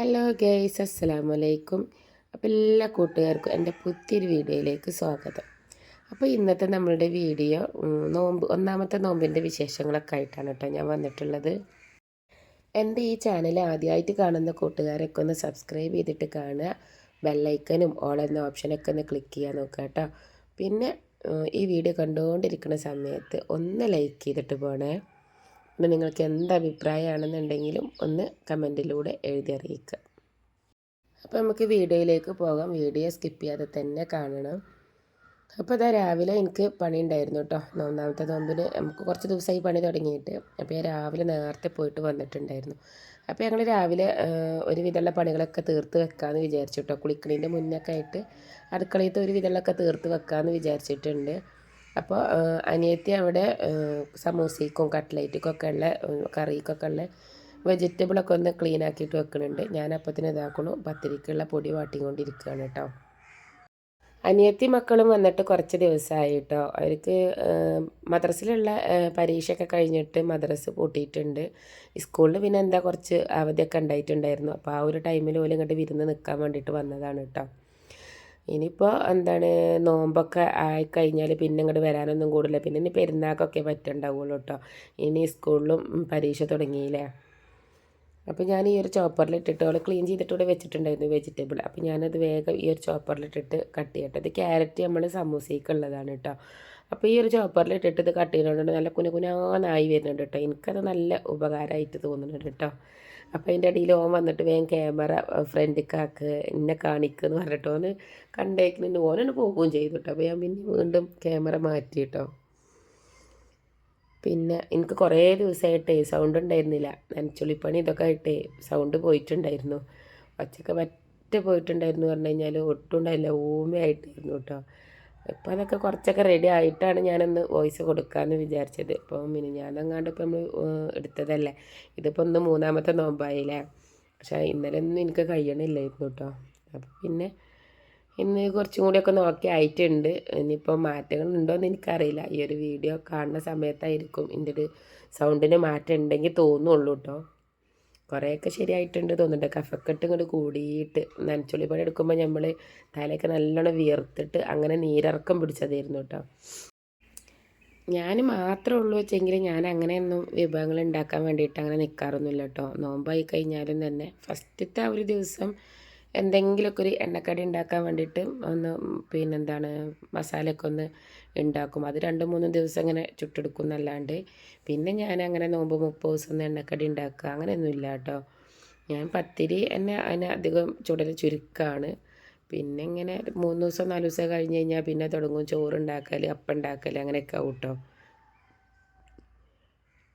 Hello guys അസ്സലാമു അലൈക്കും അപ്പോൾ എല്ലാ കൂട്ടുകാർക്കും എന്റെ പുതിയൊരു വീഡിയോയിലേക്ക് സ്വാഗതം. അപ്പോൾ ഇന്നത്തെ നമ്മളുടെ വീഡിയോ നോമ്പ് ഒന്നാമത്തെ നോമ്പിന്റെ വിശേഷങ്ങളൊക്കെ ആയിട്ടാണ് കേട്ടോ ഞാൻ വന്നിട്ടുള്ളത്. എന്റെ ഈ ചാനൽ ആദ്യമായിട്ട് കാണുന്ന കൂട്ടുകാരൊക്കെ ഒന്ന് സബ്സ്ക്രൈബ് ചെയ്തിട്ട് കാണുക. ബെല്ലൈക്കനും ഓൾ എന്ന ഓപ്ഷനൊക്കെ ഒന്ന് ക്ലിക്ക് ചെയ്യാൻ നോക്കുക കേട്ടോ. പിന്നെ ഈ വീഡിയോ കണ്ടുകൊണ്ടിരിക്കുന്ന സമയത്ത് ഒന്ന് ലൈക്ക് ചെയ്തിട്ട് പോണേ. പിന്നെ നിങ്ങൾക്ക് എന്ത് അഭിപ്രായമാണെന്നുണ്ടെങ്കിലും ഒന്ന് കമന്റിലൂടെ എഴുതി അറിയിക്കുക. അപ്പോൾ നമുക്ക് വീഡിയോയിലേക്ക് പോകാം. വീഡിയോ സ്കിപ്പ് ചെയ്യാതെ തന്നെ കാണണം. അപ്പോൾ ഇതാ രാവിലെ എനിക്ക് പണി ഉണ്ടായിരുന്നു കേട്ടോ. ഒന്നാമത്തെ നോമ്പിന് നമുക്ക് കുറച്ച് ദിവസമായി പണി തുടങ്ങിയിട്ട്. അപ്പോൾ ഞാൻ രാവിലെ നേരത്തെ പോയിട്ട് വന്നിട്ടുണ്ടായിരുന്നു. അപ്പോൾ ഞങ്ങൾ രാവിലെ ഒരുവിധമുള്ള ഒരു വിധമുള്ള പണികളൊക്കെ തീർത്ത് വെക്കാമെന്ന് വിചാരിച്ചു കേട്ടോ. കുളിക്കണീന്റെ മുന്നൊക്കെ ആയിട്ട് അടുക്കളയത്തെ ഒരു വിധമുള്ളൊക്കെ തീർത്ത് വെക്കാമെന്ന് വിചാരിച്ചിട്ടുണ്ട്. അപ്പോൾ അനിയത്തി അവിടെ സമൂസയ്ക്കും കട്ട്ലേറ്റിക്കും ഒക്കെ ഉള്ള കറിക്കൊക്കെ ഉള്ള വെജിറ്റബിളൊക്കെ ഒന്ന് ക്ലീൻ ആക്കിയിട്ട് വെക്കുന്നുണ്ട് ഞാൻ അപ്പത്തിന് ഇതാക്കണു. പത്തിരിക്കുള്ള പൊടി വാട്ടിക്കൊണ്ടിരിക്കുകയാണ് കേട്ടോ അനിയത്തി മക്കളും വന്നിട്ട് കുറച്ച് ദിവസമായി കേട്ടോ അവർക്ക് മദ്രസ്സിലുള്ള പരീക്ഷയൊക്കെ കഴിഞ്ഞിട്ട് മദ്രസ് പൂട്ടിയിട്ടുണ്ട്. സ്കൂളിൽ പിന്നെ എന്താ കുറച്ച് അവധിയൊക്കെ ഉണ്ടായിട്ടുണ്ടായിരുന്നു. അപ്പോൾ ആ ഒരു ടൈമിൽ പോലും ഇങ്ങോട്ട് വിരുന്ന് നിൽക്കാൻ വേണ്ടിയിട്ട് വന്നതാണ് കേട്ടോ ഇനിയിപ്പോൾ എന്താണ് നോമ്പൊക്കെ ആയിക്കഴിഞ്ഞാൽ പിന്നെ ഇങ്ങോട്ട് വരാനൊന്നും കൂടില്ല. പിന്നെ ഇനി പെരുന്നാക്കൊക്കെ പറ്റുണ്ടാവുള്ളൂ കേട്ടോ ഇനി സ്കൂളിലും പരീക്ഷ തുടങ്ങിയില്ലേ? അപ്പോൾ ഞാൻ ഈ ഒരു ചോപ്പറിലിട്ടിട്ട് അവൾ ക്ലീൻ ചെയ്തിട്ട് ഇവിടെ വെച്ചിട്ടുണ്ടായിരുന്നു വെജിറ്റബിൾ അപ്പോൾ ഞാനത് വേഗം ഈ ഒരു ചോപ്പറിലിട്ടിട്ട് കട്ട് ചെയ്യട്ടെ. ഇത് ക്യാരറ്റ് നമ്മൾ സമൂസയ്ക്ക് കേട്ടോ അപ്പോൾ ഈ ഒരു ചോപ്പറിലിട്ടിട്ട് ഇത് കട്ട് ചെയ്യുന്നതുകൊണ്ട് നല്ല കുനുകുനാന്നായി വരുന്നുണ്ട് കേട്ടോ എനിക്കത് നല്ല ഉപകാരമായിട്ട് തോന്നുന്നുണ്ട് കേട്ടോ അപ്പോൾ അതിന്റെ ഇടയിൽ ഓൻ വന്നിട്ട് വേഗം ക്യാമറ ഫ്രണ്ടിക്കാക്ക് എന്നെ കാണിക്കുമെന്ന് പറഞ്ഞിട്ട് ഓന് കണ്ടേക്കുന്നുണ്ട് ഓനാണ് പോവുകയും ചെയ്തു കേട്ടോ അപ്പോൾ ഞാൻ പിന്നെ വീണ്ടും ക്യാമറ മാറ്റി കേട്ടോ പിന്നെ എനിക്ക് കുറേ ദിവസമായിട്ടേ സൗണ്ട് ഉണ്ടായിരുന്നില്ല. നനച്ചുള്ളിപ്പണി ഇതൊക്കെ ആയിട്ടേ സൗണ്ട് പോയിട്ടുണ്ടായിരുന്നു. ഒച്ചയൊക്കെ പറ്റ പോയിട്ടുണ്ടായിരുന്നു. പറഞ്ഞു കഴിഞ്ഞാൽ ഒട്ടും ഉണ്ടായില്ല. ഊമയായിട്ടായിരുന്നു കേട്ടോ ഇപ്പം അതൊക്കെ കുറച്ചൊക്കെ റെഡി ആയിട്ടാണ് ഞാനൊന്ന് വോയിസ് കൊടുക്കാമെന്ന് വിചാരിച്ചത്. ഇപ്പോൾ മിനിഞ്ഞാന്നങ്ങാണ്ട് ഇപ്പോൾ ഇപ്പം നമ്മൾ എടുത്തതല്ലേ? ഇതിപ്പോൾ ഒന്ന് മൂന്നാമത്തെ നോമ്പായില്ലേ? പക്ഷേ ഇന്നലെ ഒന്നും എനിക്ക് കഴിയണില്ലായിരുന്നു കേട്ടോ അപ്പോൾ പിന്നെ ഇന്ന് കുറച്ചും കൂടിയൊക്കെ നോക്കി ആയിട്ടുണ്ട്. ഇനിയിപ്പോൾ മാറ്റങ്ങൾ ഉണ്ടോയെന്ന് എനിക്കറിയില്ല. ഈ ഒരു വീഡിയോ കാണുന്ന സമയത്തായിരിക്കും എന്റെ ഒരു സൗണ്ടിന് മാറ്റം ഉണ്ടെങ്കിൽ തോന്നുള്ളൂ കേട്ടോ കുറേയൊക്കെ ശരിയായിട്ടുണ്ട് തോന്നുന്നുണ്ട്. കഫക്കെട്ട് ഇങ്ങോട്ട് കൂടിയിട്ട് നനച്ചുള്ളി പണി എടുക്കുമ്പോൾ നമ്മൾ തലയൊക്കെ നല്ലോണം വിയർത്തിട്ട് അങ്ങനെ നീരിറക്കം പിടിച്ചതായിരുന്നു കേട്ടോ. ഞാൻ മാത്രമേ ഉള്ളൂ വെച്ചെങ്കിൽ ഞാൻ അങ്ങനെയൊന്നും വിഭവങ്ങൾ ഉണ്ടാക്കാൻ വേണ്ടിയിട്ട് അങ്ങനെ നിൽക്കാറൊന്നുമില്ല കേട്ടോ. നോമ്പായി കഴിഞ്ഞാലും തന്നെ ഫസ്റ്റത്തെ ആ ഒരു ദിവസം എന്തെങ്കിലുമൊക്കെ ഒരു എണ്ണക്കടി ഉണ്ടാക്കാൻ വേണ്ടിയിട്ട് ഒന്ന് പിന്നെന്താണ് മസാലയൊക്കെ ഒന്ന് ഉണ്ടാക്കും. അത് രണ്ട് മൂന്ന് ദിവസം അങ്ങനെ ചുട്ടെടുക്കും എന്നല്ലാണ്ട്. പിന്നെ ഞാൻ അങ്ങനെ നോമ്പ് മുപ്പത് ദിവസം ഒന്ന് എണ്ണക്കടി ഉണ്ടാക്കുക. അങ്ങനെയൊന്നുമില്ല കേട്ടോ. ഞാൻ പത്തിരി എന്നെ അതിനെ അധികം ചുടൽ ചുരുക്കമാണ് പിന്നെ ഇങ്ങനെ മൂന്ന് ദിവസം നാല് ദിവസം കഴിഞ്ഞ് കഴിഞ്ഞാൽ പിന്നെ തുടങ്ങും ചോറുണ്ടാക്കൽ അപ്പം ഉണ്ടാക്കൽ അങ്ങനെയൊക്കെ ആവും കേട്ടോ.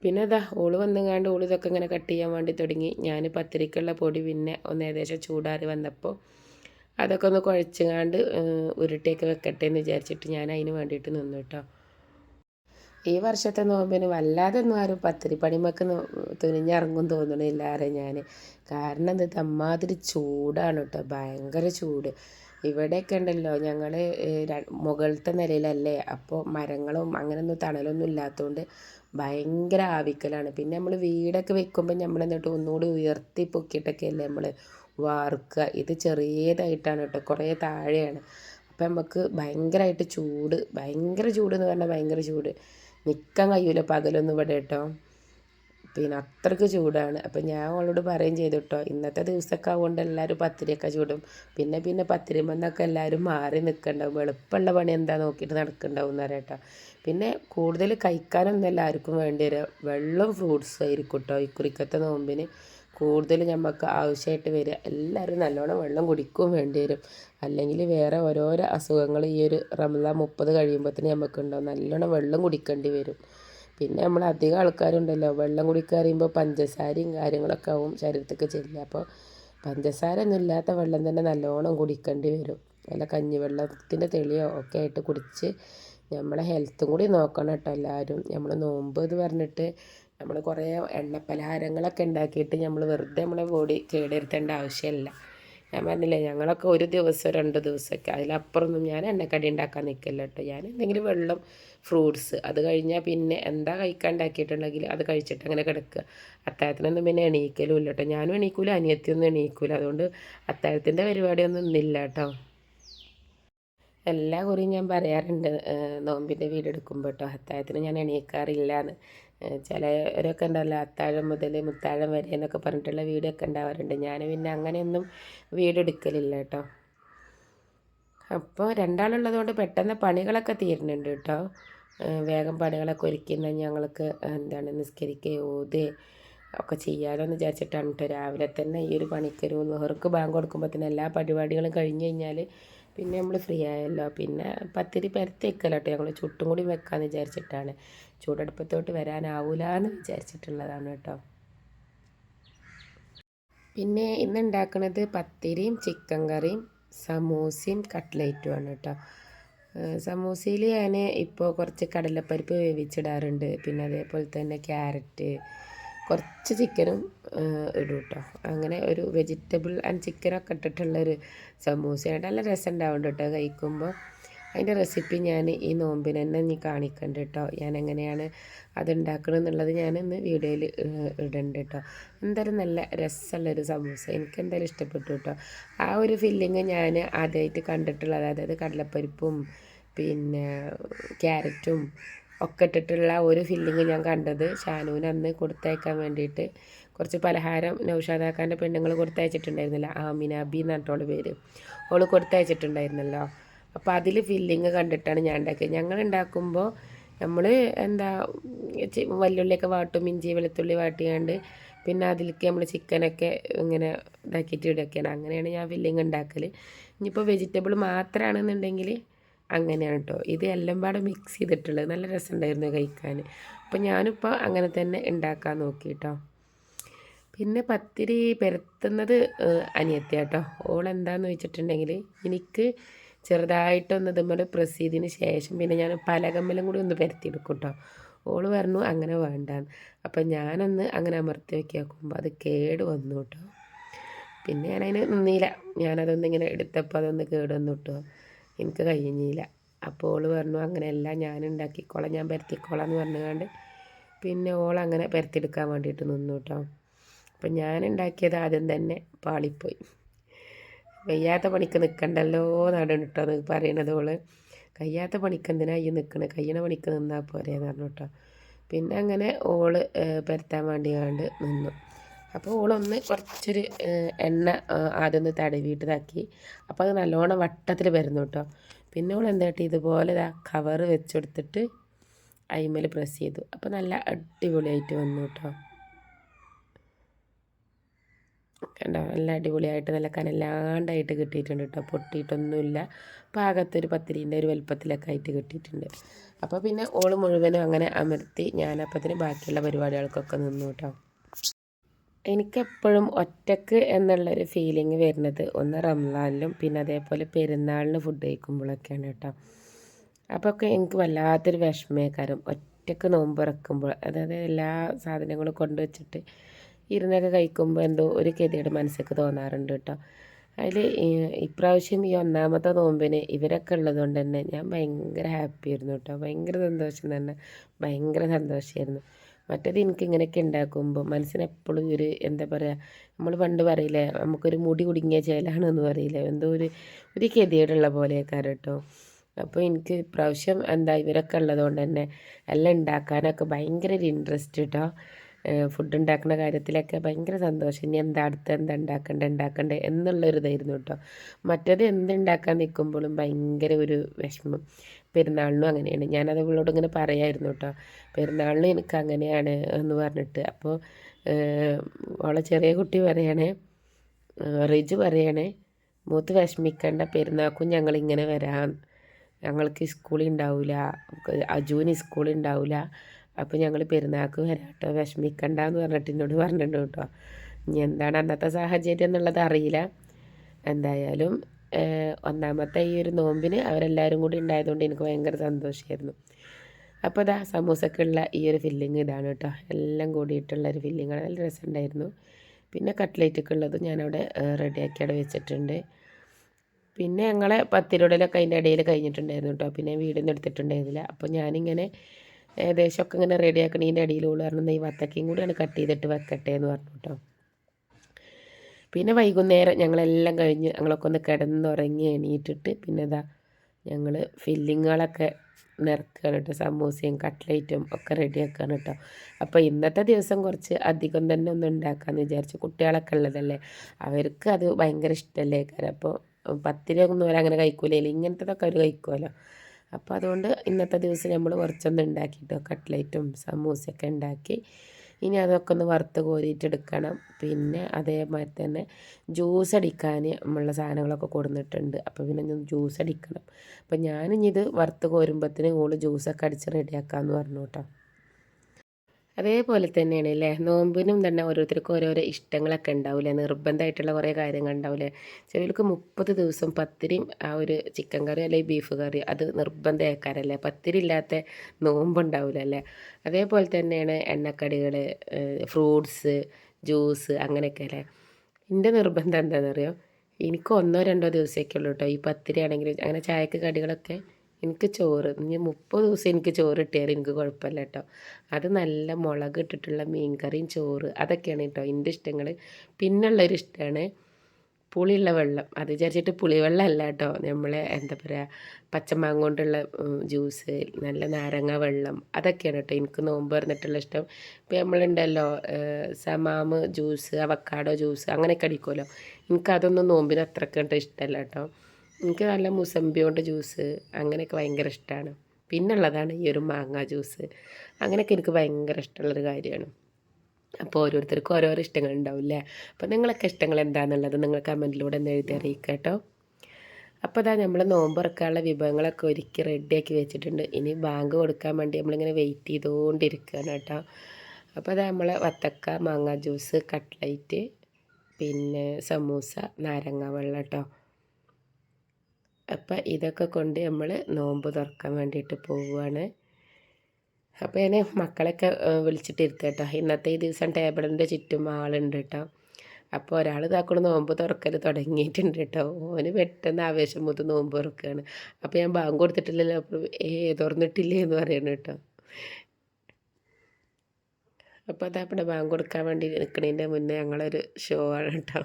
പിന്നെ അതാ ഓൾ വന്നുകാണ്ട് ഓൾ ഇതൊക്കെ ഇങ്ങനെ കട്ട് ചെയ്യാൻ വേണ്ടി തുടങ്ങി. ഞാൻ പത്തിരിക്കുള്ള പൊടി പിന്നെ ഒന്ന് ഏകദേശം ചൂടാറി വന്നപ്പോൾ അതൊക്കെ ഒന്ന് കുഴച്ചുകാണ്ട് ഏഹ്, ഉരുട്ടിയൊക്കെ വെക്കട്ടെ എന്ന് വിചാരിച്ചിട്ട് ഞാൻ അതിന് വേണ്ടിയിട്ട് നിന്നു കേട്ടോ ഈ വർഷത്തെ നോമ്പിന് വല്ലാതെ ഒന്നും ആരും പത്തിരി പണിമൊക്കെ നോ- തുനിഞ്ഞിറങ്ങും തോന്നണില്ല ആരെ ഞാൻ കാരണം എന്താ അമ്മാതിരി ചൂടാണ് കേട്ടോ ഭയങ്കര ചൂട്. ഇവിടെയൊക്കെ ഉണ്ടല്ലോ. ഞങ്ങൾ മുകളിലത്തെ നിലയിലല്ലേ. അപ്പോൾ മരങ്ങളും അങ്ങനെയൊന്നും തണലൊന്നും ഇല്ലാത്തതുകൊണ്ട് ഭയങ്കര ആവിക്കലാണ്. പിന്നെ നമ്മൾ വീടൊക്കെ വെക്കുമ്പോൾ നമ്മൾ എന്നിട്ട് ഒന്നുകൂടി ഉയർത്തി പൊക്കിയിട്ടൊക്കെ അല്ലേ നമ്മൾ വാർക്കുക ഇത് ചെറിയതായിട്ടാണ് കേട്ടോ. കുറേ താഴെയാണ്. അപ്പം നമുക്ക് ഭയങ്കരമായിട്ട് ചൂട് ഭയങ്കര ചൂട് എന്ന് പറഞ്ഞാൽ ഭയങ്കര ചൂട്. നിൽക്കാൻ കഴിയൂല പകലൊന്നും ഇവിടെ കേട്ടോ. പിന്നെ അത്രയ്ക്ക് ചൂടാണ്. അപ്പം ഞാൻ അവളോട് പറയുകയും ചെയ്തു കേട്ടോ ഇന്നത്തെ ദിവസമൊക്കെ ആവുകൊണ്ട് എല്ലാവരും പത്തിരിയൊക്കെ ചൂടും. പിന്നെ പിന്നെ പത്തിരിമെന്നൊക്കെ എല്ലാവരും മാറി നിൽക്കണ്ടാവും എളുപ്പമുള്ള പണി എന്താ നോക്കിയിട്ട് നടക്കണ്ടാവും എന്ന് പറയാം കേട്ടോ പിന്നെ കൂടുതൽ കഴിക്കാനൊന്നും എല്ലാവർക്കും വേണ്ടി വരിക വെള്ളം ഫ്രൂട്ട്സ് ആയിരിക്കും കേട്ടോ ഈ കുറിക്കത്തെ നോമ്പിന് കൂടുതൽ നമുക്ക് ആവശ്യമായിട്ട് വരിക എല്ലാവരും നല്ലോണം വെള്ളം കുടിക്കുകയും വേണ്ടി വരും. അല്ലെങ്കിൽ വേറെ ഓരോരോ അസുഖങ്ങൾ ഈ ഒരു റമദാൻ മുപ്പത് കഴിയുമ്പോഴത്തേന് നമുക്കുണ്ടാവും നല്ലോണം വെള്ളം കുടിക്കേണ്ടി വരും. പിന്നെ നമ്മൾ അധികം ആൾക്കാരുണ്ടല്ലോ. വെള്ളം കുടിക്കാറിയുമ്പോൾ പഞ്ചസാരയും കാര്യങ്ങളൊക്കെ ആവും ശരീരത്തേക്ക് ചെല്ലുക. അപ്പോൾ പഞ്ചസാര ഒന്നും ഇല്ലാത്ത വെള്ളം തന്നെ നല്ലോണം കുടിക്കേണ്ടി വരും. നല്ല കഞ്ഞിവെള്ളത്തിന്റെ തെളിയോ ഒക്കെ ആയിട്ട് കുടിച്ച് നമ്മളെ ഹെൽത്തും കൂടി നോക്കണം കേട്ടോ എല്ലാവരും. നമ്മൾ നോമ്പ് എന്ന് പറഞ്ഞിട്ട് നമ്മൾ കുറേ എണ്ണ പലഹാരങ്ങളൊക്കെ ഉണ്ടാക്കിയിട്ട് നമ്മൾ വെറുതെ നമ്മളെ ബോഡി കേടുവരുത്തേണ്ട ആവശ്യമില്ല. ഞാൻ പറഞ്ഞില്ലേ ഞങ്ങളൊക്കെ ഒരു ദിവസം രണ്ട് ദിവസമൊക്കെ. അതിലപ്പുറമൊന്നും ഞാൻ എണ്ണക്കടി ഉണ്ടാക്കാൻ നിൽക്കില്ല കേട്ടോ. ഞാൻ എന്തെങ്കിലും വെള്ളം ഫ്രൂട്ട്സ് അത് കഴിഞ്ഞാൽ പിന്നെ എന്താ കഴിക്കാൻ ഉണ്ടാക്കിയിട്ടുണ്ടെങ്കിൽ അത് കഴിച്ചിട്ട് അങ്ങനെ കിടക്കുക. അത്താഴത്തിനൊന്നും പിന്നെ എണീക്കലും ഇല്ല കേട്ടോ. ഞാനും എണീക്കൂല അനിയത്തിയൊന്നും എണീക്കൂല. അതുകൊണ്ട് അത്താഴത്തിന്റെ പരിപാടിയൊന്നും ഇന്നില്ല കേട്ടോ. എല്ലാ കുറിയും ഞാൻ പറയാറുണ്ട്. നോമ്പിന്റെ വീടെടുക്കുമ്പോൾ കേട്ടോ. അത്താഴത്തിന് ഞാൻ എണീക്കാറില്ല എന്ന് ചിലരൊക്കെ ഉണ്ടല്ലോ അത്താഴം മുതൽ മുത്താഴം വരെ എന്നൊക്കെ പറഞ്ഞിട്ടുള്ള വീഡിയോ ഒക്കെ ഉണ്ടാവാറുണ്ട്. ഞാൻ പിന്നെ അങ്ങനെയൊന്നും വീടെടുക്കലില്ല കേട്ടോ. അപ്പോൾ രണ്ടാളുള്ളത് കൊണ്ട് പെട്ടെന്ന് പണികളൊക്കെ തീരുന്നുണ്ട് കേട്ടോ. വേഗം പണികളൊക്കെ ഒരുക്കുന്ന ഞങ്ങൾക്ക് എന്താണ് നിസ്കരിക്കുകയോ ഓത് ഒക്കെ ചെയ്യാലോ എന്ന് വിചാരിച്ചിട്ടാണ് കേട്ടോ. രാവിലെ തന്നെ ഈ ഒരു പണിക്കൊരു നുഹർക്ക് ബാങ്ക് കൊടുക്കുമ്പോൾ തന്നെ എല്ലാ പരിപാടികളും കഴിഞ്ഞ് കഴിഞ്ഞാൽ പിന്നെ നമ്മൾ ഫ്രീ ആയല്ലോ. പിന്നെ പത്തിരി പരത്തി വെക്കല്ലോ കേട്ടോ ഞങ്ങൾ ചുട്ടും കൂടി വെക്കാമെന്ന് വിചാരിച്ചിട്ടാണ്. ചൂടടുപ്പത്തോട്ട് വരാനാവൂല എന്ന് വിചാരിച്ചിട്ടുള്ളതാണ് കേട്ടോ. പിന്നെ ഇന്ന് ഉണ്ടാക്കുന്നത് പത്തിരിയും ചിക്കൻ കറിയും സമൂസയും കട്ട്ലേറ്റുമാണ് കേട്ടോ. സമൂസയിൽ ഞാൻ ഇപ്പോൾ കുറച്ച് കടലപ്പരിപ്പ് വേവിച്ചിടാറുണ്ട്. പിന്നെ അതേപോലെ തന്നെ ക്യാരറ്റ് കുറച്ച് ചിക്കനും ഇടും കേട്ടോ അങ്ങനെ ഒരു വെജിറ്റബിൾ ആൻഡ് ചിക്കനൊക്കെ ഇട്ടിട്ടുള്ളൊരു സമൂസയാണ്. നല്ല രസം ഉണ്ടാവുന്നുണ്ട് കേട്ടോ കഴിക്കുമ്പോൾ അതിന്റെ റെസിപ്പി ഞാൻ ഈ നോമ്പിന് തന്നെ ഇനി കാണിക്കണ്ട് കേട്ടോ ഞാൻ എങ്ങനെയാണ് അത് ഉണ്ടാക്കണം എന്നുള്ളത് ഞാൻ ഇന്ന് വീഡിയോയിൽ ഇടണ്ട് കേട്ടോ എന്തായാലും നല്ല രസമുള്ളൊരു സമൂസ. എനിക്ക് എന്തായാലും ഇഷ്ടപ്പെട്ടു കേട്ടോ ആ ഒരു ഫില്ലിങ് ഞാൻ ആദ്യമായിട്ട് കണ്ടിട്ടുള്ളത്. അതായത് കടലപ്പരിപ്പും പിന്നെ ക്യാരറ്റും ഒക്കെ ഇട്ടിട്ടുള്ള ഒരു ഫില്ലിങ് ഞാൻ കണ്ടത്. ഷാനുവിന് അന്ന് കൊടുത്തയക്കാൻ വേണ്ടിയിട്ട് കുറച്ച് പലഹാരം നൗഷാദാക്കാന്റെ പെണ്ണുങ്ങൾ കൊടുത്തയച്ചിട്ടുണ്ടായിരുന്നില്ല. ആമിന ബി എന്നിട്ടോൾ പേര്. ഓൾ കൊടുത്തയച്ചിട്ടുണ്ടായിരുന്നല്ലോ. അപ്പോൾ അതിൽ ഫില്ലിങ് കണ്ടിട്ടാണ് ഞാൻ ഉണ്ടാക്കിയത്. ഞങ്ങൾ ഉണ്ടാക്കുമ്പോൾ നമ്മൾ എന്താ വല്ലുള്ളിയൊക്കെ വാട്ടും ഇഞ്ചി വെളുത്തുള്ളി വാട്ടിയാണ്ട് പിന്നെ അതിലേക്ക് നമ്മൾ ചിക്കനൊക്കെ ഇങ്ങനെ ഇതാക്കിയിട്ട് ഇടയ്ക്കാണ് അങ്ങനെയാണ് ഞാൻ ഫില്ലിങ് ഉണ്ടാക്കൽ ഇനിയിപ്പോൾ വെജിറ്റബിൾ മാത്രമാണെന്നുണ്ടെങ്കിൽ അങ്ങനെയാണ് കേട്ടോ ഇത് എല്ലാം പാടെ മിക്സ് ചെയ്തിട്ടുള്ളത്. നല്ല രസമുണ്ടായിരുന്നു കഴിക്കാൻ. അപ്പോൾ ഞാനിപ്പോൾ അങ്ങനെ തന്നെ ഉണ്ടാക്കാൻ നോക്കി കേട്ടോ പിന്നെ പത്തിരി പെരത്തുന്നത് അനിയത്തി കേട്ടോ ഓൾ എന്താണെന്ന് വെച്ചിട്ടുണ്ടെങ്കിൽ എനിക്ക് ചെറുതായിട്ടൊന്ന് ഇതുപോലെ പ്രസ് ചെയ്തതിന് ശേഷം പിന്നെ ഞാൻ പലകമ്മലും കൂടി ഒന്ന് പരത്തിയെടുക്കും കേട്ടോ ഓൾ പറഞ്ഞു അങ്ങനെ വേണ്ടാന്ന്. അപ്പം ഞാനൊന്ന് അങ്ങനെ അമർത്തി വയ്ക്കി നോക്കുമ്പോൾ അത് കേട് വന്നു കേട്ടോ. പിന്നെ ഞാനതിന് നിന്നില്ല. ഞാനതൊന്നിങ്ങനെ എടുത്തപ്പോൾ അതൊന്ന് കേട് വന്നു കേട്ടോ. എനിക്ക് കഴിഞ്ഞില്ല. അപ്പോൾ ഓൾ പറഞ്ഞു അങ്ങനെയല്ല ഞാൻ ഉണ്ടാക്കിക്കോളാം ഞാൻ പരത്തിക്കോളാം എന്ന് പറഞ്ഞുകൊണ്ട് പിന്നെ ഓൾ അങ്ങനെ പരത്തിയെടുക്കാൻ വേണ്ടിയിട്ട് നിന്നു കേട്ടോ അപ്പം ഞാൻ ഉണ്ടാക്കിയത് ആദ്യം തന്നെ പാളിപ്പോയി. വയ്യാത്ത പണിക്ക് നിൽക്കണ്ടല്ലോ എന്നാണ് കേട്ടോ എന്ന് പറയണത് ഓൾ. കയ്യാത്ത പണിക്ക് എന്തിനാ ഈ നിൽക്കണേ കയ്യണ പണിക്ക് നിന്നാൽ പോരേന്ന് പറഞ്ഞു കേട്ടോ പിന്നെ അങ്ങനെ ഓൾ പരത്താൻ വേണ്ടി കണ്ട് നിന്നു. അപ്പോൾ ഓളൊന്ന് കുറച്ചൊരു എണ്ണ ആദ്യം ഒന്ന് തടവിയിട്ടതാക്കി അപ്പോൾ അത് നല്ലോണം വട്ടത്തിൽ വരുന്നു കേട്ടോ പിന്നെ ഓൾ എന്താ ഇതുപോലെ ഇതാ കവർ വെച്ചെടുത്തിട്ട് അയിമൽ പ്രസ് ചെയ്തു. അപ്പോൾ നല്ല അടിപൊളിയായിട്ട് വന്നു കേട്ടോ കണ്ടോ? നല്ല അടിപൊളിയായിട്ട് നല്ല കനല്ലാണ്ടായിട്ട് കിട്ടിയിട്ടുണ്ട് കേട്ടോ പൊട്ടിയിട്ടൊന്നുമില്ല. പാകത്തൊരു പത്തിരീന്റെ ഒരു വലുപ്പത്തിലൊക്കെ ആയിട്ട് കിട്ടിയിട്ടുണ്ട്. അപ്പോൾ പിന്നെ ഓൾ മുഴുവനും അങ്ങനെ അമർത്തി ഞാനപ്പത്തിന് ബാക്കിയുള്ള പരിപാടികൾക്കൊക്കെ നിന്നു കേട്ടോ എനിക്കെപ്പോഴും ഒറ്റയ്ക്ക് എന്നുള്ളൊരു ഫീലിംഗ് വരുന്നത്. ഒന്ന് റംസാനിലും പിന്നെ അതേപോലെ പെരുന്നാളിന് ഫുഡ് കഴിക്കുമ്പോഴൊക്കെയാണ് കേട്ടോ. അപ്പോൾ ഒക്കെ എനിക്ക് വല്ലാത്തൊരു വിഷമേക്കാരം. ഒറ്റയ്ക്ക് നോമ്പ് അതായത് എല്ലാ സാധനങ്ങളും കൊണ്ടുവച്ചിട്ട് ഇരുന്നൊക്കെ കഴിക്കുമ്പോൾ എന്തോ ഒരു ഗതിയുടെ മനസ്സിലേക്ക് തോന്നാറുണ്ട് കേട്ടോ. അതിൽ ഇപ്രാവശ്യം ഈ ഒന്നാമത്തെ നോമ്പിന് ഇവരൊക്കെ ഉള്ളതുകൊണ്ട് തന്നെ ഞാൻ ഭയങ്കര ഹാപ്പി ആയിരുന്നു കേട്ടോ. ഭയങ്കര സന്തോഷം തന്നെ. ഭയങ്കര സന്തോഷമായിരുന്നു മറ്റേത് എനിക്ക് ഇങ്ങനെയൊക്കെ ഉണ്ടാക്കുമ്പോൾ മനസ്സിന് എപ്പോഴും ഒരു എന്താ പറയുക നമ്മൾ പണ്ട് പറയില്ലേ നമുക്കൊരു മുടി കുടുങ്ങിയ ചേലാണെന്ന് പറയില്ലേ? എന്തോ ഒരു ഒരു ഗതികേടുള്ള പോലെയൊക്കെ കേട്ടോ. അപ്പോൾ എനിക്ക് പ്രാവശ്യം എന്താ ഇവരൊക്കെ ഉള്ളതുകൊണ്ട് തന്നെ എല്ലാം ഉണ്ടാക്കാനൊക്കെ ഭയങ്കര ഒരു ഇൻട്രസ്റ്റ് കേട്ടോ ഫുഡ് ഉണ്ടാക്കുന്ന കാര്യത്തിലൊക്കെ ഭയങ്കര സന്തോഷം. ഇനി എന്താ അടുത്ത് എന്താ ഉണ്ടാക്കണ്ടേ ഉണ്ടാക്കണ്ടേ എന്നുള്ളൊരു ഇതായിരുന്നു കേട്ടോ. മറ്റേത് എന്തുണ്ടാക്കാൻ നിൽക്കുമ്പോഴും ഭയങ്കര ഒരു വിഷമം. പെരുന്നാളിനും അങ്ങനെയാണ്. ഞാനത് അവളോട് ഇങ്ങനെ പറയായിരുന്നു കേട്ടോ. പെരുന്നാളിനും എനിക്ക് അങ്ങനെയാണ് എന്ന് പറഞ്ഞിട്ട്. അപ്പോൾ അവളെ ചെറിയ കുട്ടി പറയണേ റിജു പറയണേ മൂത്ത് വിഷമിക്കേണ്ട പെരുന്നാൾക്കും ഞങ്ങളിങ്ങനെ വരാം. ഞങ്ങൾക്ക് സ്കൂളിൽ ഉണ്ടാവില്ല അജുവിന് സ്കൂളിൽ ഉണ്ടാവില്ല അപ്പോൾ ഞങ്ങൾ പെരുന്നാൾക്ക് വരാം കേട്ടോ. വിഷമിക്കണ്ട എന്ന് പറഞ്ഞിട്ട് എന്നോട് പറഞ്ഞിട്ടുണ്ട് കേട്ടോ. ഇനി എന്താണ് അന്നത്തെ സാഹചര്യം എന്നുള്ളത് അറിയില്ല. എന്തായാലും ഒന്നാമത്തെ ഈ ഒരു നോമ്പിന് അവരെല്ലാവരും കൂടി ഉണ്ടായതുകൊണ്ട് എനിക്ക് ഭയങ്കര സന്തോഷമായിരുന്നു അപ്പോൾ ഇതാ സമൂസക്കുള്ള ഈ ഒരു ഫില്ലിങ് ഇതാണ് കേട്ടോ. എല്ലാം കൂടിയിട്ടുള്ള ഒരു ഫില്ലിങ് നല്ല രസമുണ്ടായിരുന്നു. പിന്നെ കട്ട്ലേറ്റൊക്കെ ഉള്ളത് ഞാനവിടെ റെഡിയാക്കി അവിടെ വെച്ചിട്ടുണ്ട്. പിന്നെ ഞങ്ങളെ പത്തിരുടലൊക്കെ അതിന്റെ ഇടയിൽ കഴിഞ്ഞിട്ടുണ്ടായിരുന്നു കേട്ടോ. പിന്നെ വീടൊന്നും എടുത്തിട്ടുണ്ടായിരുന്നില്ല. അപ്പോൾ ഞാനിങ്ങനെ ഏകദേശമൊക്കെ ഇങ്ങനെ റെഡിയാക്കണതിന്റെ ഇടയിൽ ഓൾ പറഞ്ഞു ഈ വത്തക്കയും കൂടിയാണ് കട്ട് ചെയ്തിട്ട് വെക്കട്ടെ എന്ന് പറഞ്ഞു കേട്ടോ. പിന്നെ വൈകുന്നേരം ഞങ്ങളെല്ലാം കഴിഞ്ഞ് ഞങ്ങളൊക്കെ ഒന്ന് കിടന്നുറങ്ങി എണീറ്റിട്ട് പിന്നെ ഇതാ ഞങ്ങൾ ഫില്ലിങ്ങുകളൊക്കെ നിറക്കുകയാണ് കേട്ടോ. സമൂസയും കട്ട്ലേറ്റും ഒക്കെ റെഡിയാക്കുകയാണ് കേട്ടോ. അപ്പോൾ ഇന്നത്തെ ദിവസം കുറച്ച് അധികം തന്നെ ഒന്ന് ഉണ്ടാക്കാമെന്ന് വിചാരിച്ചു. കുട്ടികളൊക്കെ ഉള്ളതല്ലേ? അവർക്ക് അത് ഭയങ്കര ഇഷ്ടമല്ലേ? കാരണം അപ്പോൾ പത്തിരി ഒന്നും അവരങ്ങനെ കഴിക്കൂലേ? ഇങ്ങനത്തതൊക്കെ അവർ കഴിക്കുമല്ലോ. അപ്പോൾ അതുകൊണ്ട് ഇന്നത്തെ ദിവസം നമ്മൾ കുറച്ചൊന്ന് ഉണ്ടാക്കിയിട്ടോ. കട്ട്ലേറ്റും സമൂസയൊക്കെ ഉണ്ടാക്കി. ഇനി അതൊക്കെ ഒന്ന് വറുത്ത് കോരിയിട്ടെടുക്കണം. പിന്നെ അതേമാതിരി തന്നെ ജ്യൂസ് അടിക്കാൻ നമ്മളുള്ള സാധനങ്ങളൊക്കെ കൊടുത്തിട്ടുണ്ട് അപ്പോൾ പിന്നെ ഞാൻ ജ്യൂസ് അടിക്കണം. അപ്പോൾ ഞാനിനി ഇത് വറുത്ത് കോരുമ്പോഴത്തേന് കൂടുതൽ ജ്യൂസൊക്കെ അടിച്ച് റെഡിയാക്കാമെന്ന് പറഞ്ഞു കേട്ടോ അതേപോലെ തന്നെയാണ് അല്ലേ നോമ്പിനും തന്നെ ഓരോരുത്തർക്കും ഓരോരോ ഇഷ്ടങ്ങളൊക്കെ ഉണ്ടാവില്ലേ? നിർബന്ധമായിട്ടുള്ള കുറേ കാര്യങ്ങൾ ഉണ്ടാവില്ലേ? ചിലർക്ക് മുപ്പത് ദിവസം പത്തിരിയും ആ ഒരു ചിക്കൻ കറി അല്ലെങ്കിൽ ബീഫ് കറി അത് നിർബന്ധമാക്കാറല്ലേ? പത്തിരി ഇല്ലാത്ത നോമ്പുണ്ടാവില്ല അല്ലേ അതേപോലെ തന്നെയാണ് എണ്ണക്കടികൾ ഫ്രൂട്ട്സ് ജ്യൂസ് അങ്ങനെയൊക്കെ അല്ലേ എന്റെ നിർബന്ധം എന്താണെന്നറിയോ എനിക്ക് ഒന്നോ രണ്ടോ ദിവസമൊക്കെ ഉള്ളൂ കേട്ടോ ഈ പത്തിരി ആണെങ്കിലും അങ്ങനെ ചായക്ക് കടികളൊക്കെ എനിക്ക് ചോറ് ഇനി മുപ്പത് ദിവസം എനിക്ക് ചോറ് കിട്ടിയാൽ എനിക്ക് കുഴപ്പമില്ല കേട്ടോ. അത് നല്ല മുളക് ഇട്ടിട്ടുള്ള മീൻ കറിയും ചോറ് അതൊക്കെയാണ് കേട്ടോ എന്റെ ഇഷ്ടങ്ങൾ. പിന്നുള്ളൊരു ഇഷ്ടമാണ് പുളിയുള്ള വെള്ളം. അത് വിചാരിച്ചിട്ട് പുളിവെള്ളം അല്ല കേട്ടോ. നമ്മൾ എന്താ പറയുക പച്ചമാങ്ങ കൊണ്ടുള്ള ജ്യൂസ് നല്ല നാരങ്ങ വെള്ളം അതൊക്കെയാണ് കേട്ടോ എനിക്ക് നോമ്പ് പറഞ്ഞിട്ടുള്ള ഇഷ്ടം. ഇപ്പോൾ നമ്മളുണ്ടല്ലോ സമാമ് ജ്യൂസ് അവക്കാടോ ജ്യൂസ് അങ്ങനെയൊക്കെ അടിക്കുമല്ലോ. എനിക്കതൊന്നും നോമ്പിന് അത്രയ്ക്ക് ഇഷ്ടമല്ല കേട്ടോ. എനിക്ക് നല്ല മുസമ്പി കൊണ്ട് ജ്യൂസ് അങ്ങനെയൊക്കെ ഭയങ്കര ഇഷ്ടമാണ് പിന്നുള്ളതാണ് ഈ ഒരു മാങ്ങ ജ്യൂസ്. അങ്ങനെയൊക്കെ എനിക്ക് ഭയങ്കര ഇഷ്ടമുള്ളൊരു കാര്യമാണ്. അപ്പോൾ ഓരോരുത്തർക്കും ഓരോരോ ഇഷ്ടങ്ങൾ ഉണ്ടാവില്ലേ അപ്പോൾ നിങ്ങളൊക്കെ ഇഷ്ടങ്ങൾ എന്താണെന്നുള്ളത് നിങ്ങൾ കമന്റിലൂടെ ഒന്ന് എഴുതി അറിയിക്കുക കേട്ടോ. അപ്പോൾ അതാ നമ്മൾ നോമ്പ് തുറക്കാനുള്ള വിഭവങ്ങളൊക്കെ ഒരുക്കി റെഡിയാക്കി വെച്ചിട്ടുണ്ട്. ഇനി ബാങ്ക് കൊടുക്കാൻ വേണ്ടി നമ്മളിങ്ങനെ വെയിറ്റ് ചെയ്തുകൊണ്ടിരിക്കുകയാണ് കേട്ടോ. അപ്പോൾ അതാ നമ്മൾ വത്തക്ക മാങ്ങ ജ്യൂസ് കട്ട്ലൈറ്റ് പിന്നെ സമൂസ നാരങ്ങ വെള്ളം കേട്ടോ. അപ്പം ഇതൊക്കെ കൊണ്ട് നമ്മൾ നോമ്പ് തുറക്കാൻ വേണ്ടിയിട്ട് പോവുകയാണ്. അപ്പോൾ ഞാൻ മക്കളൊക്കെ വിളിച്ചിട്ട് ഇരുത്തേട്ടോ ഇന്നത്തെ ഈ ദിവസം ടേബിളിന്റെ ചുറ്റും ആളുണ്ട് കേട്ടോ അപ്പോൾ ഒരാൾ ഇതാക്കൊണ്ട് നോമ്പ് തുറക്കൽ തുടങ്ങിയിട്ടുണ്ട് കേട്ടോ ഓന് പെട്ടെന്ന് ആവേശം മുത്ത് നോമ്പ് തുറക്കുകയാണ് അപ്പോൾ ഞാൻ ബാങ്ക് കൊടുത്തിട്ടില്ലല്ലോ. അപ്പോൾ ഏ തുറന്നിട്ടില്ലേ എന്ന് പറയണം കേട്ടോ അപ്പോൾ ഇവിടെ ബാങ്ക് കൊടുക്കാൻ വേണ്ടി നിൽക്കുന്നതിന്റെ മുന്നേ ഞങ്ങളൊരു ഷോ ആണ് കേട്ടോ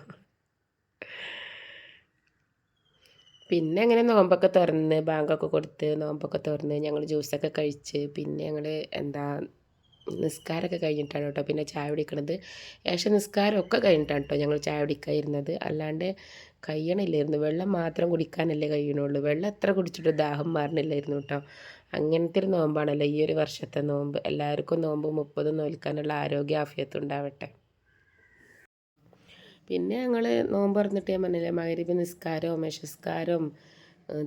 പിന്നെ അങ്ങനെ നോമ്പൊക്കെ തുറന്ന് ബാങ്കൊക്കെ കൊടുത്ത് നോമ്പൊക്കെ തുറന്ന് ഞങ്ങൾ ജ്യൂസൊക്കെ കഴിച്ച് പിന്നെ ഞങ്ങൾ എന്താ നിസ്കാരമൊക്കെ കഴിഞ്ഞിട്ടാണ് കേട്ടോ. പിന്നെ ചായ കുടിക്കണത്. ഏകദേശം നിസ്കാരമൊക്കെ കഴിഞ്ഞിട്ടാണ് കേട്ടോ ഞങ്ങൾ ചായ കുടിക്കാതിരുന്നത് അല്ലാണ്ട് കഴിയണില്ലായിരുന്നു. വെള്ളം മാത്രം കുടിക്കാനല്ലേ കഴിയണുള്ളൂ. വെള്ളം എത്ര കുടിച്ചിട്ട് ദാഹം മാറണില്ലായിരുന്നു കേട്ടോ. അങ്ങനത്തെ ഒരു നോമ്പാണല്ലോ ഈ ഒരു വർഷത്തെ നോമ്പ്. എല്ലാവർക്കും നോമ്പ് മുപ്പത് നോൽക്കാനുള്ള ആരോഗ്യ ആഫിയത്ത് ഉണ്ടാവട്ടെ. പിന്നെ ഞങ്ങൾ നോമ്പ് തുറന്നിട്ട് ഞാൻ പറഞ്ഞില്ലേ മകരീബ് നിസ്കാരവും മെഷസ്കാരവും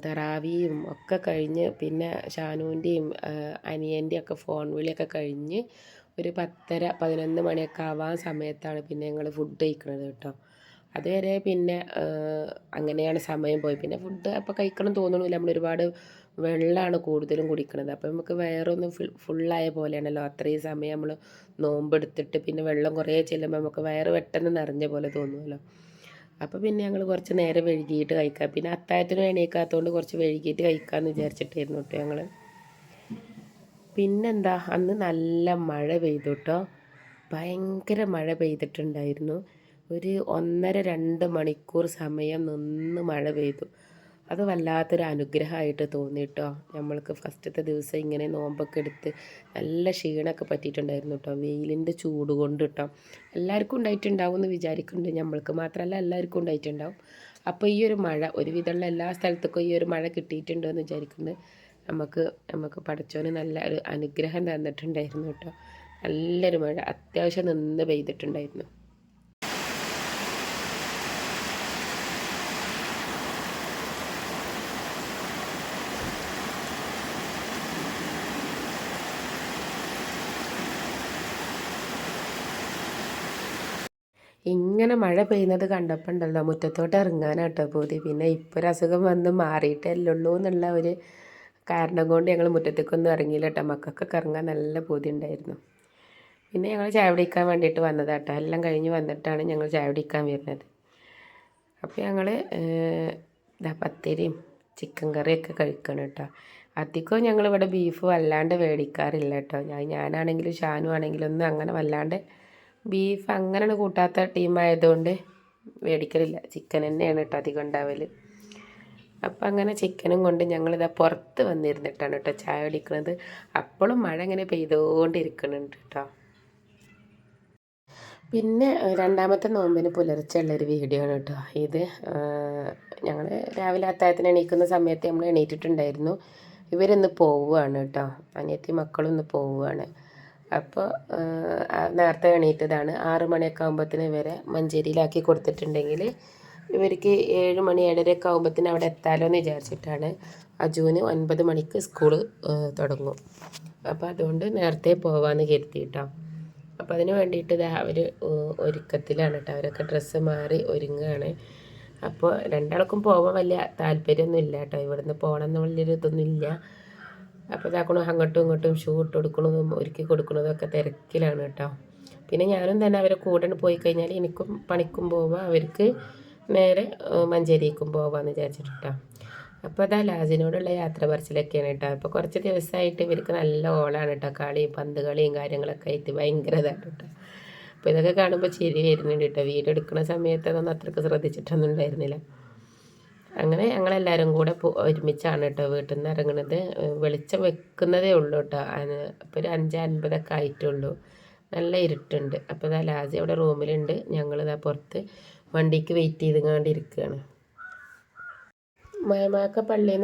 തറാവിയും ഒക്കെ കഴിഞ്ഞ് പിന്നെ ഷാനുവിന്റെയും അനിയന്റെയും ഒക്കെ ഫോൺ വിളിയൊക്കെ കഴിഞ്ഞ് ഒരു പത്തര പതിനൊന്ന് മണിയൊക്കെ ആവാൻ സമയത്താണ് പിന്നെ ഞങ്ങൾ ഫുഡ് കഴിക്കുന്നത് കേട്ടോ. അതുവരെ പിന്നെ അങ്ങനെയാണ് സമയം പോയി. പിന്നെ ഫുഡ് അപ്പോൾ കഴിക്കണം തോന്നണില്ല. നമ്മൾ ഒരുപാട് വെള്ളമാണ് കൂടുതലും കുടിക്കുന്നത് അപ്പോൾ നമുക്ക് വയറൊന്നും ഫുൾ ഫുള്ളായ പോലെയാണല്ലോ. അത്രയും സമയം നമ്മൾ നോമ്പെടുത്തിട്ട് പിന്നെ വെള്ളം കുറേ ചെല്ലുമ്പോൾ നമുക്ക് വയറ് പെട്ടെന്ന് നിറഞ്ഞ പോലെ തോന്നുമല്ലോ അപ്പോൾ പിന്നെ ഞങ്ങൾ കുറച്ച് നേരം വഴുകിയിട്ട് കഴിക്കാം. പിന്നെ അത്താഴത്തിന് എണീക്കാത്തതുകൊണ്ട് കുറച്ച് വഴുകിയിട്ട് കഴിക്കാമെന്ന് വിചാരിച്ചിട്ടായിരുന്നു കേട്ടോ ഞങ്ങൾ പിന്നെന്താ അന്ന് നല്ല മഴ പെയ്തു കേട്ടോ ഭയങ്കര മഴ പെയ്തിട്ടുണ്ടായിരുന്നു. ഒരു ഒന്നര രണ്ട് മണിക്കൂർ സമയം നിന്ന് മഴ പെയ്തു. അത് വല്ലാത്തൊരു അനുഗ്രഹമായിട്ട് തോന്നി കേട്ടോ നമ്മൾക്ക് ഫസ്റ്റത്തെ ദിവസം ഇങ്ങനെ നോമ്പൊക്കെ എടുത്ത് നല്ല ക്ഷീണമൊക്കെ പറ്റിയിട്ടുണ്ടായിരുന്നു കേട്ടോ വെയിലിന്റെ ചൂട് കൊണ്ട് കേട്ടോ എല്ലാവർക്കും ഉണ്ടായിട്ടുണ്ടാവും എന്ന് വിചാരിക്കുന്നുണ്ട്. നമ്മൾക്ക് മാത്രമല്ല എല്ലാവർക്കും ഉണ്ടായിട്ടുണ്ടാവും. അപ്പോൾ ഈ ഒരു മഴ ഒരുവിധമുള്ള എല്ലാ സ്ഥലത്തേക്കും ഈ ഒരു മഴ കിട്ടിയിട്ടുണ്ട് എന്ന് വിചാരിക്കുന്നു നമുക്ക് നമുക്ക് പഠിച്ചോന് നല്ല ഒരു അനുഗ്രഹം തന്നിട്ടുണ്ടായിരുന്നു കേട്ടോ നല്ലൊരു മഴ അത്യാവശ്യം നിന്ന് പെയ്തിട്ടുണ്ടായിരുന്നു. ഇങ്ങനെ മഴ പെയ്യുന്നത് കണ്ടപ്പോൾ ഉണ്ടല്ലോ മുറ്റത്തോട്ട് ഇറങ്ങാനാട്ടോ പൂതി പിന്നെ ഇപ്പോൾ ഒരു അസുഖം വന്ന് മാറിയിട്ടല്ലുള്ളൂ എന്നുള്ള ഒരു കാരണം കൊണ്ട് ഞങ്ങൾ മുറ്റത്തേക്കൊന്നും ഇറങ്ങിയില്ല കേട്ടോ മക്കൾക്കൊക്കെ ഇറങ്ങാൻ നല്ല പൂതി ഉണ്ടായിരുന്നു പിന്നെ ഞങ്ങൾ ചായ കുടിക്കാൻ വേണ്ടിയിട്ട് വന്നതാട്ടോ. എല്ലാം കഴിഞ്ഞ് വന്നിട്ടാണ് ഞങ്ങൾ ചായ കുടിക്കാൻ വരുന്നത്. അപ്പോൾ ഞങ്ങൾ ഇതാ പത്തിരിയും ചിക്കൻ കറിയൊക്കെ കഴിക്കണം കേട്ടോ ഞങ്ങൾ ഞങ്ങളിവിടെ ബീഫ് വല്ലാണ്ട് മേടിക്കാറില്ല കേട്ടോ ഞാൻ ഞാനാണെങ്കിലും ഷാനു ആണെങ്കിലും ഒന്നും അങ്ങനെ വല്ലാണ്ട് ബീഫ് അങ്ങനെയാണ് കൂട്ടാത്ത ടീമായതുകൊണ്ട് മേടിക്കലില്ല. ചിക്കൻ തന്നെയാണ് കേട്ടോ അധികം ഉണ്ടാവൽ അപ്പം അങ്ങനെ ചിക്കനും കൊണ്ട് ഞങ്ങളിതാ പുറത്ത് വന്നിരുന്നിട്ടാണ് കേട്ടോ ചായ കുടിക്കുന്നത് അപ്പോഴും മഴ ഇങ്ങനെ പെയ്തുകൊണ്ടിരിക്കുന്നുണ്ട് കേട്ടോ. പിന്നെ രണ്ടാമത്തെ നോമ്പിന് പുലർച്ചെ ഉള്ളൊരു വീഡിയോ ആണ് കേട്ടോ. ഇത് ഞങ്ങൾ രാവിലെ അത്താഴത്തിന് എണീക്കുന്ന സമയത്ത് നമ്മൾ എണീറ്റിട്ടുണ്ടായിരുന്നു. ഇവരിന്ന് പോവുകയാണ് കേട്ടോ. അനിയത്തി മക്കളും പോവുകയാണ് അപ്പോൾ നേരത്തെ എണീറ്റതാണ്. ആറ് മണിയൊക്കെ ആകുമ്പോഴത്തേന് വരെ മഞ്ചേരിയിലാക്കി കൊടുത്തിട്ടുണ്ടെങ്കിൽ ഇവർക്ക് ഏഴ് മണി ഏഴരയൊക്കെ ആകുമ്പോഴത്തേന് അവിടെ എത്താലോ എന്ന് വിചാരിച്ചിട്ടാണ് അജുവിന് ഒൻപത് മണിക്ക് സ്കൂൾ തുടങ്ങും. അപ്പോൾ അതുകൊണ്ട് നേരത്തെ പോവാമെന്ന് കരുതി കേട്ടോ അപ്പോൾ അതിന് വേണ്ടിയിട്ട് അവർ ഒരുക്കത്തിലാണ് കേട്ടോ അവരൊക്കെ ഡ്രസ്സ് മാറി ഒരുങ്ങുകയാണ് അപ്പോൾ രണ്ടാൾക്കും പോകാൻ വലിയ താല്പര്യമൊന്നും ഇല്ല കേട്ടോ ഇവിടുന്ന് പോകണം എന്നുള്ളൊരു ഇതൊന്നും ഇല്ല അപ്പോൾ ഇതാക്കണം അങ്ങോട്ടും ഇങ്ങോട്ടും ഷൂ ഇട്ട് കൊടുക്കണതും ഒരുക്കി കൊടുക്കണതും ഒക്കെ തിരക്കിലാണ് കേട്ടോ. പിന്നെ ഞാനും തന്നെ അവരെ കൂടെ പോയി കഴിഞ്ഞാൽ എനിക്കും പണിക്കും പോവാം അവർക്ക് നേരെ മഞ്ചേരിക്കും പോവാമെന്ന് വിചാരിച്ചിട്ടാ. അപ്പോൾ അതാ ലാജിനോടുള്ള യാത്ര പറച്ചിലൊക്കെയാണ് കേട്ടോ. അപ്പോൾ കുറച്ച് ദിവസമായിട്ട് ഇവർക്ക് നല്ല ഓളാണ് കേട്ടോ. കളിയും പന്ത് കളിയും കാര്യങ്ങളൊക്കെ ആയിട്ട് ഭയങ്കര ഇതാണ് കേട്ടോ. അപ്പോൾ ഇതൊക്കെ കാണുമ്പോൾ ചിരി വരുന്നുണ്ട് കേട്ടോ. വീടെടുക്കുന്ന സമയത്ത് അതൊന്നും അത്രയ്ക്ക് ശ്രദ്ധിച്ചിട്ടൊന്നും ഉണ്ടായിരുന്നില്ല. അങ്ങനെ ഞങ്ങളെല്ലാവരും കൂടെ ഒരുമിച്ചാണ് കേട്ടോ വീട്ടിൽ നിന്ന് ഇറങ്ങുന്നത് വെളിച്ചം വെക്കുന്നതേ ഉള്ളൂ കേട്ടോ അപ്പോൾ ഒരു അഞ്ച് അൻപതൊക്കെ ആയിട്ടുള്ളൂ. നല്ല ഇരുട്ടുണ്ട്. അപ്പോൾ ഇതാ ലാജി അവിടെ റൂമിലുണ്ട്. ഞങ്ങളിതാ പുറത്ത് വണ്ടിക്ക് വെയിറ്റ് ചെയ്തുകൊണ്ടിരിക്കുകയാണ് മയമാക്ക പള്ളിയിൽ